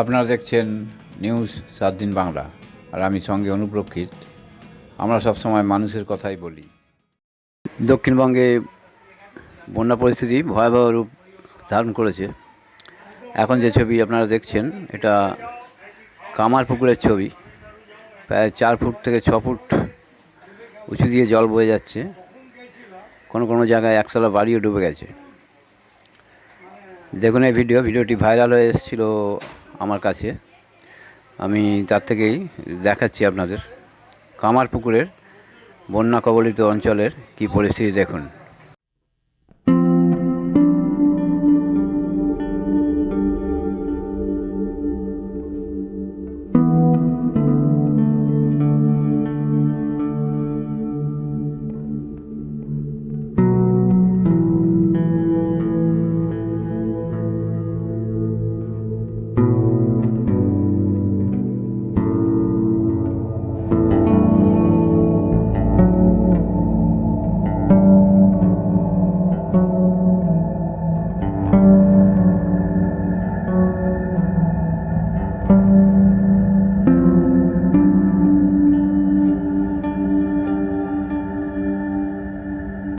আপনারা দেখছেন নিউজ সাত দিন বাংলা। আর আমি সঙ্গে অনুপ্রক্ষিত। আমরা সবসময় মানুষের কথাই বলি। দক্ষিণবঙ্গে বন্যা পরিস্থিতি ভয়াবহ রূপ ধারণ করেছে। এখন যে ছবি আপনারা দেখছেন, এটা কামার পুকুরের ছবি। প্রায় চার ফুট থেকে ছ ফুট উঁচু দিয়ে জল বয়ে যাচ্ছে। কোনো কোনো জায়গায় একতলা বাড়িও ডুবে গেছে। দেখুন এই ভিডিও। ভিডিওটি ভাইরাল হয়ে এসেছিল আমার কাছে। আমি তার থেকেই দেখাচ্ছি আপনাদের। কামার পুকুরের বন্যা কবলিত অঞ্চলের কি পরিস্থিতি দেখুন।